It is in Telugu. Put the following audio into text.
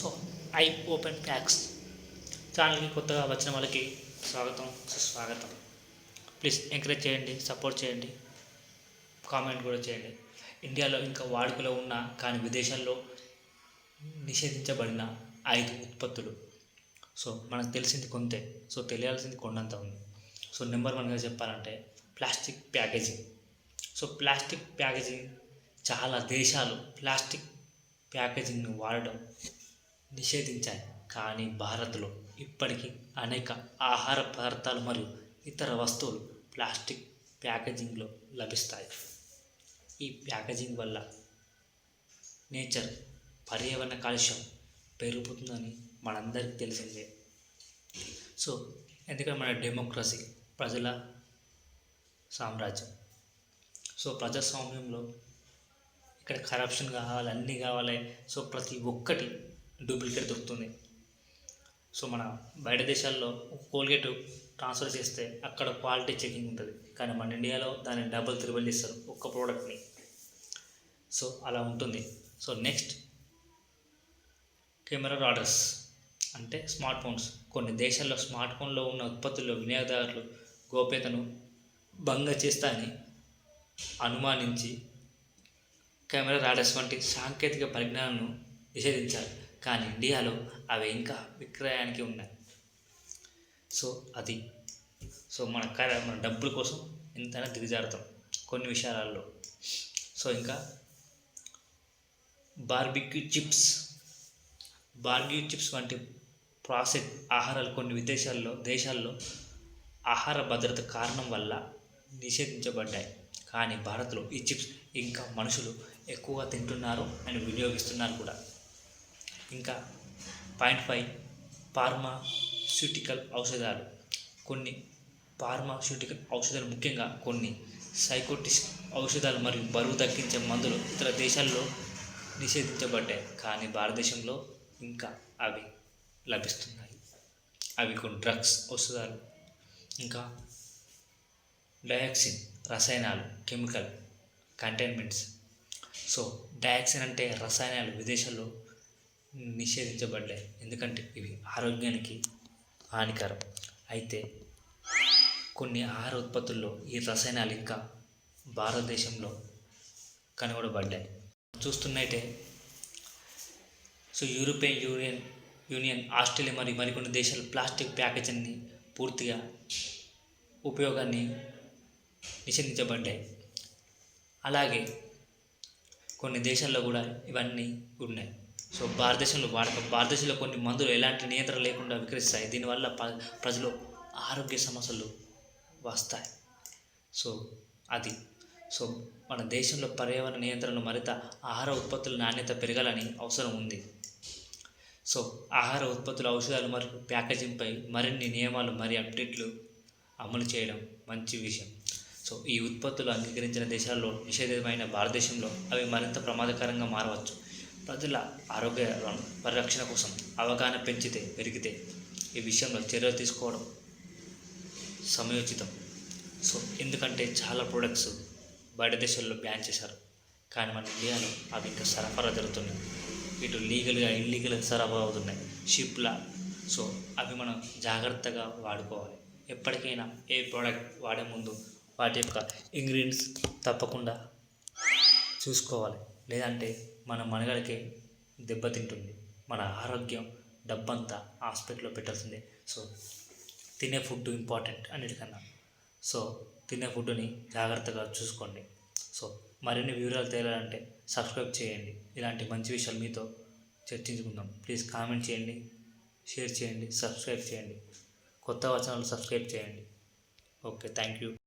So I open tax. ఛానల్కి కొత్తగా వచ్చిన వాళ్ళకి స్వాగతం సుస్వాగతం. ప్లీజ్ ఎంకరేజ్ చేయండి సపోర్ట్ చేయండి కామెంట్ కూడా చేయండి. ఇండియాలో ఇంకా వాడుకలో ఉన్న కానీ విదేశాల్లో నిషేధించబడిన ఐదు ఉత్పత్తులు. సో మనకు తెలిసింది కొంతే. సో తెలియాల్సింది కొండంత ఉంది. సో నెంబర్ వన్గా చెప్పాలంటే plastic packaging. So plastic packaging చాలా దేశాలు ప్లాస్టిక్ ప్యాకేజింగ్ను వాడడం నిషేధించాయి. కానీ భారత్లో ఇప్పటికీ అనేక ఆహార పదార్థాలు మరియు ఇతర వస్తువులు ప్లాస్టిక్ ప్యాకేజింగ్లో లభిస్తాయి. ఈ ప్యాకేజింగ్ వల్ల నేచర్ పర్యావరణ కాలుష్యం పెరుగుతుందని మనందరికీ తెలిసిందే. సో ఎందుకంటే మన డెమోక్రసీ ప్రజల సామ్రాజ్యం. సో ప్రజాస్వామ్యంలో ఇక్కడ కరప్షన్ కావాలి అన్నీ కావాలి. సో ప్రతి ఒక్కటి డూప్లికేట్ దొరుకుతుంది. సో మన బయట దేశాల్లో కోల్గేట్ ట్రాన్స్ఫర్ చేస్తే అక్కడ క్వాలిటీ చెకింగ్ ఉంటుంది. కానీ మన ఇండియాలో దాన్ని డబుల్ త్రిబుల్ చేస్తారు ఒక్క ప్రోడక్ట్ని. సో అలా ఉంటుంది. సో నెక్స్ట్ కెమెరా ఆర్డర్స్ అంటే స్మార్ట్ ఫోన్స్. కొన్ని దేశాల్లో స్మార్ట్ ఫోన్లో ఉన్న ఉత్పత్తుల్లో వినియోగదారులు గోప్యతను భంగ చేస్తాయని అనుమానించి కెమెరా రాడర్స్ వంటి సాంకేతిక పరిజ్ఞానాలను నిషేధించాలి కానీ ఇండియాలో అవి ఇంకా విక్రయానికి ఉన్నాయి. సో అది. సో మన కర మన డబ్బుల కోసం ఎంతైనా దిగజారుతాం కొన్ని విషయాలలో. సో ఇంకా బార్బిక్యూ చిప్స్. బార్బిక్యూ చిప్స్ వంటి ప్రాసెస్ ఆహారాలు కొన్ని విదేశాల్లో దేశాల్లో ఆహార భద్రత కారణం వల్ల నిషేధించబడ్డాయి. కానీ భారత్లో ఈ చిప్స్ ఇంకా మనుషులు ఎక్కువగా తింటున్నారు అని వినియోగిస్తున్నారు కూడా. ఇంకా పాయింట్ ఫైవ్ ఫార్మాస్యూటికల్ ఔషధాలు. కొన్ని ఫార్మాస్యూటికల్ ఔషధాలు ముఖ్యంగా కొన్ని సైకోటిస్ట్ ఔషధాలు మరియు బరువు తగ్గించే మందులు ఇతర దేశాల్లో నిషేధించబడ్డాయి. కానీ భారతదేశంలో ఇంకా అవి లభిస్తున్నాయి. అవి కొన్ని డ్రగ్స్ ఔషధాలు. ఇంకా డయాక్సిన్ రసాయనాలు కెమికల్ కంటైన్మెంట్స్. సో డయాక్సిన్ అంటే రసాయనాలు విదేశాల్లో నిషేధించబడ్డాయి. ఎందుకంటే ఇవి ఆరోగ్యానికి హానికరం. అయితే కొన్ని ఆహార ఉత్పత్తుల్లో ఈ రసాయనాలు ఇంకా భారతదేశంలో కనుగొనబడ్డాయి. చూస్తున్నట్టే so European union union Australia మరియు మరికొన్ని దేశాలు ప్లాస్టిక్ ప్యాకేజింగ్ని పూర్తిగా ఉపయోగాన్ని నిషేధించబడ్డాయి. అలాగే కొన్ని దేశాల్లో కూడా ఇవన్నీ ఉన్నాయి. సో భారతదేశంలో వాడక భారతదేశంలో కొన్ని మందులు ఎలాంటి నియంత్రణ లేకుండా విక్రయిస్తాయి. దీనివల్ల ప ప్రజలు ఆరోగ్య సమస్యలు వస్తాయి. సో అది. సో మన దేశంలో పర్యావరణ నియంత్రణలు మరింత ఆహార ఉత్పత్తుల నాణ్యత పెరగాలని అవసరం ఉంది. సో ఆహార ఉత్పత్తుల ఔషధాలు మరియు ప్యాకేజింగ్పై మరిన్ని నియమాలు మరియు అప్డేట్లు అమలు చేయడం మంచి విషయం. సో ఈ ఉత్పత్తులు అంగీకరించిన దేశాల్లో నిషేధమైన భారతదేశంలో అవి మరింత ప్రమాదకరంగా మారవచ్చు. ప్రజల ఆరోగ్య పరిరక్షణ కోసం అవగాహన పెంచితే పెరిగితే ఈ విషయంలో చర్యలు తీసుకోవడం సమయోచితం. సో ఎందుకంటే చాలా ప్రొడక్ట్స్ బయట దేశాల్లో బ్యాన్ చేశారు. కానీ మన ఇండియాలో అవి ఇంకా సరఫరా జరుగుతున్నాయి. ఇటు లీగల్గా ఇల్లీగల్గా సరఫరా అవుతున్నాయి. షిప్లా సో అవి మనం జాగ్రత్తగా వాడుకోవాలి. ఎప్పటికైనా ఏ ప్రోడక్ట్ వాడే ముందు వాటి యొక్క ఇంగ్రీడియంట్స్ తప్పకుండా చూసుకోవాలి. లేదంటే మన మనుగడకే దెబ్బతింటుంది మన ఆరోగ్యం డబ్బంతా హాస్పిటల్లో పెట్టాల్సిందే. సో తినే ఫుడ్ ఇంపార్టెంట్ అన్నిటికన్నా. సో తినే ఫుడ్ని జాగ్రత్తగా చూసుకోండి. సో మరిన్ని వివరాలు తేలాలంటే సబ్స్క్రైబ్ చేయండి. ఇలాంటి మంచి విషయాలు మీతో చర్చించుకుందాం. ప్లీజ్ కామెంట్ చేయండి షేర్ చేయండి సబ్స్క్రైబ్ చేయండి. కొత్త వచనాలు సబ్స్క్రైబ్ చేయండి. Okay thank you.